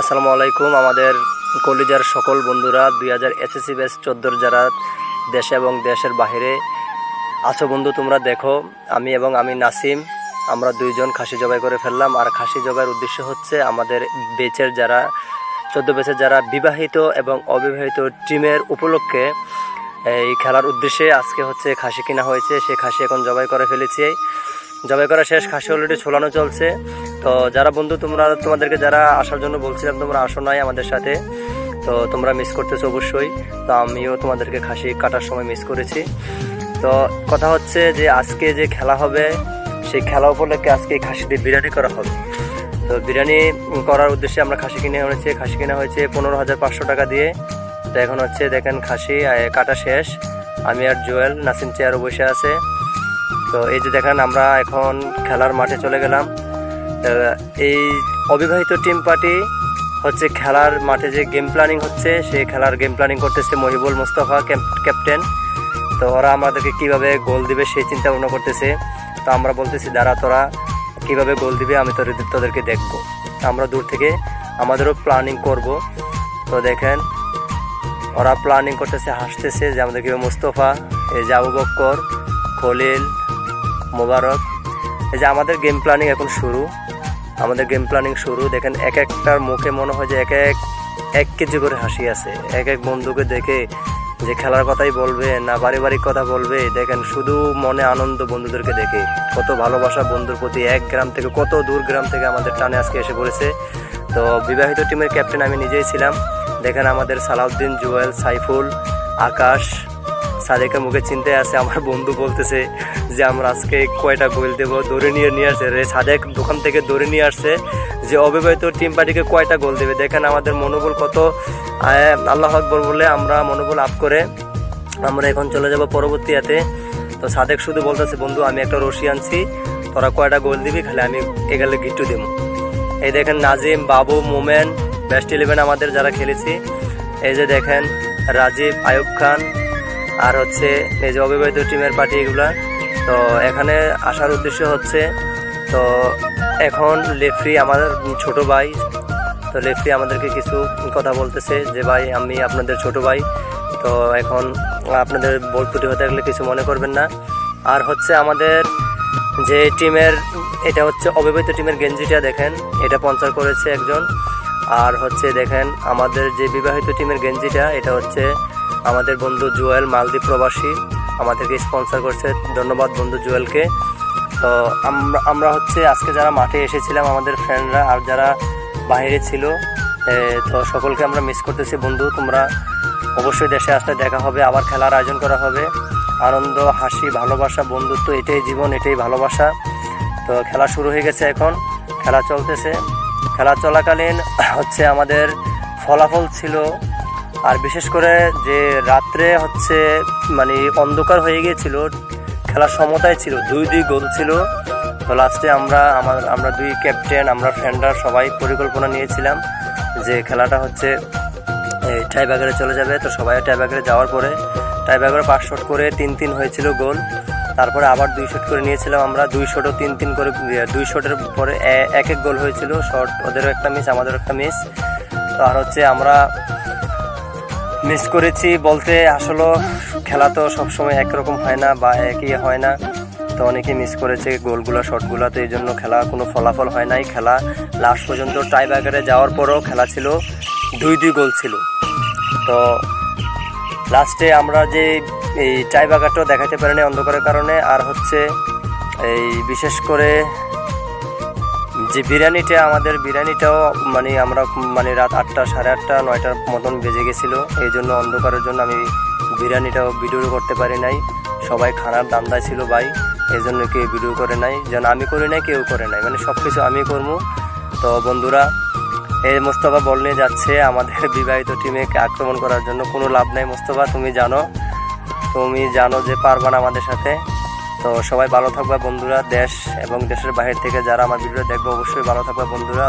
আসসালামু আলাইকুম। আমাদের কলিজার সকল বন্ধুরা, দুই হাজার এসএসসি ব্যাচ চোদ্দোর যারা দেশে এবং দেশের বাইরে আছো বন্ধু, তোমরা দেখো, আমি এবং আমি নাসিম, আমরা দুইজন খাসি জবাই করে ফেললাম। আর খাসি জবাইয়ের উদ্দেশ্য হচ্ছে আমাদের বেচের যারা, চোদ্দ বেচের যারা বিবাহিত এবং অবিবাহিত টিমের উপলক্ষে এই খেলার উদ্দেশ্যে আজকে হচ্ছে খাসি কিনা হয়েছে, সে খাসি এখন জবাই করে ফেলেছি। জবাই করা শেষ, খাসি অলরেডি ছোলানো চলছে। তো যারা বন্ধু, তোমরা, তোমাদেরকে যারা আসার জন্য বলছিলাম, তোমরা আসো নাই আমাদের সাথে। তো তোমরা মিস করতেছো অবশ্যই। তো আমিও তোমাদেরকে খাসি কাটার সময় মিস করেছি। তো কথা হচ্ছে যে, আজকে যে খেলা হবে, সেই খেলা উপলক্ষে আজকে খাসি দিয়ে বিরিয়ানি করা হবে। তো বিরিয়ানি করার উদ্দেশ্যে আমরা খাসি কিনে হয়েছে খাসি কিনে হয়েছে পনেরো হাজার পাঁচশো টাকা দিয়ে। তো এখন হচ্ছে দেখেন খাসি কাটা শেষ। আমি আর জুয়েল, নাসিম চেয়ারও বসে আছে। তো এই যে দেখেন, আমরা এখন খেলার মাঠে চলে গেলাম। এই অবিবাহিত টিম পার্টি হচ্ছে খেলার মাঠে যে গেম প্ল্যানিং হচ্ছে সেই খেলার গেম প্ল্যানিং করতেছে মহিবুল মোস্তফা ক্যাপ্টেন তো ওরা আমাদেরকে কীভাবে গোল দিবে সেই চিন্তা ভাবনা করতেছে। তো আমরা বলতেছি, দাঁড়া তোরা, কীভাবে গোল দিবে আমি তোদের তোদেরকে দেখব। আমরা দূর থেকে আমাদেরও প্ল্যানিং করব। তো দেখেন, ওরা প্ল্যানিং করতেছে, হাসতেছে যে আমাদের কীভাবে মুস্তফা, এই যে আবু বক্কর, খলিল মোবারক। এই যে আমাদের গেম প্ল্যানিং এখন শুরু। আমাদের গেম প্ল্যানিং শুরু। দেখেন এক একটার মুখে মনে হয় যে এক এক এক কেজি করে হাসি আছে। এক এক বন্ধুকে দেখে যে খেলার কথাই বলবে, না পারিবারিক কথা বলবে। দেখেন শুধু মনে আনন্দ বন্ধুদেরকে দেখে। কত ভালোবাসা বন্ধুর প্রতি এক গ্রাম থেকে, কত দূর গ্রাম থেকে আমাদের টানে আজকে এসে পড়েছে। তো বিবাহিত টিমের ক্যাপ্টেন আমি নিজেই ছিলাম। দেখেন আমাদের সালাউদ্দিন, জুয়েল, সাইফুল, আকাশ সাদেকের মুখে চিনতে আছে আমার বন্ধু বলতেছে যে, আমরা আজকে কয়টা গোল দেবো? দৌড়ে নিয়ে নিয়ে আসছে রে। সাদেক দোকান থেকে দৌড়ে নিয়ে আসছে যে, অবিবাহিত টিম পার্টিকে কয়টা গোল দেবে? দেখেন আমাদের মনোবল কত আল্লাহ আকবর বলে আমরা মনোবল আপ করে আমরা এখন চলে যাব পরবর্তী হাতে তো সাদেক শুধু বলতেছে, বন্ধু, আমি একটা রশি আনছি, তোরা কয়টা গোল দিবি? খালি আমি এগালে গিট্টু দেবো। এই দেখেন নাজিম, বাবু, মোমেন বেস্ট ইলেভেন আমাদের যারা খেলেছি। এই যে দেখেন রাজীব, আয়ুব খান আর হচ্ছে এই যে অবিবাহিত টিমের পার্টি এগুলা, তো এখানে আসার উদ্দেশ্য হচ্ছে, তো এখন লেফরি আমাদের ছোট ভাই, তো লেফরি আমাদেরকে কিছু কথা বলতেছে যে, ভাই, আমি আপনাদের ছোট ভাই, তো এখন আপনাদের বোর্ড ত্রুটি হতে গেলে কিছু মনে করবেন না। আর হচ্ছে আমাদের যে টিমের এটা হচ্ছে অবিবাহিত টিমের গেঞ্জিটা দেখেন, এটা পঞ্চার করেছে একজন। আর হচ্ছে দেখেন, আমাদের যে বিবাহিত টিমের গেঞ্জিটা, এটা হচ্ছে আমাদের বন্ধু জুয়েল মালদ্বীপ প্রবাসী আমাদেরকে স্পন্সর করছে। ধন্যবাদ বন্ধু জুয়েলকে। তো আমরা আমরা হচ্ছে আজকে যারা মাঠে এসেছিলাম আমাদের ফ্রেন্ডরা আর যারা বাইরে ছিল তো সকলকে আমরা মিস করতেছি। বন্ধু, তোমরা অবশ্যই দেশে আসলে দেখা হবে, আবার খেলার আয়োজন করা হবে। আনন্দ, হাসি, ভালোবাসা, বন্ধুত্ব, এটাই জীবন, এটাই ভালোবাসা। তো খেলা শুরু হয়ে গেছে এখন, খেলা চলতেছে। খেলা চলাকালীন হচ্ছে আমাদের ফলাফল ছিল আর বিশেষ করে যে রাত্রে হচ্ছে মানে অন্ধকার হয়ে গিয়েছিল, খেলার সমতায় ছিল, দুই দুই গোল ছিল। তো লাস্টে আমরা, আমার, আমরা দুই ক্যাপ্টেন আমরা ফ্রেন্ডরা সবাই পরিকল্পনা নিয়েছিলাম যে খেলাটা হচ্ছে টাই ব্যাগারে চলে যাবে। তো সবাই টাই ব্যাগারে যাওয়ার পরে টাই ব্যাগারে পাঁচ শট করে তিন তিন হয়েছিল গোল। তারপরে আবার দুই শট করে নিয়েছিলাম আমরা, দুই শটও তিন তিন করে, দুই শটের পরে এক এক গোল হয়েছিল। শট ওদেরও একটা মিস আমাদেরও একটা মিস তো আর হচ্ছে আমরা মিস করেছি বলতে আসলে খেলা তো সবসময় একরকম হয় না বা একই হয় না। তো অনেকে মিস করেছে গোলগুলো, শটগুলো, তো এই জন্য খেলা কোনো ফলাফল হয় নাই। খেলা লাস্ট পর্যন্ত টাই ব্যাগারে যাওয়ার পরও খেলা ছিল দুই দুই গোল ছিল। তো লাস্টে আমরা যে এই টাই ব্যাগারটাও দেখাতে পারিনি অন্ধকারের কারণে, আর হচ্ছে এই বিশেষ করে যে বিরিয়ানিটা, আমাদের বিরিয়ানিটাও মানে আমরা মানে রাত আটটা, সাড়ে আটটা, নয়টার মতন বেজে গেছিল। এই জন্য অন্ধকারের জন্য আমি বিরিয়ানিটাও ভিডিও করতে পারি নাই। সবাই খানার দান্দায় ছিল ভাই, এই জন্য কেউ ভিডিও করে নাই। যেন আমি করি নাই, কেউ করে নাই। মানে সব কিছু আমি করব। তো বন্ধুরা এই মোস্তফা বল নিয়ে যাচ্ছে আমাদের বিবাহিত টিমে আক্রমণ করার জন্য। কোনো লাভ নাই মোস্তফা, তুমি জানো। তুমি জানো যে পারবা না আমাদের সাথে। তো সবাই ভালো থাকবে বন্ধুরা, দেশ এবং দেশের বাইরে থেকে যারা আমার ভিডিও দেখবে, অবশ্যই ভালো থাকবে বন্ধুরা।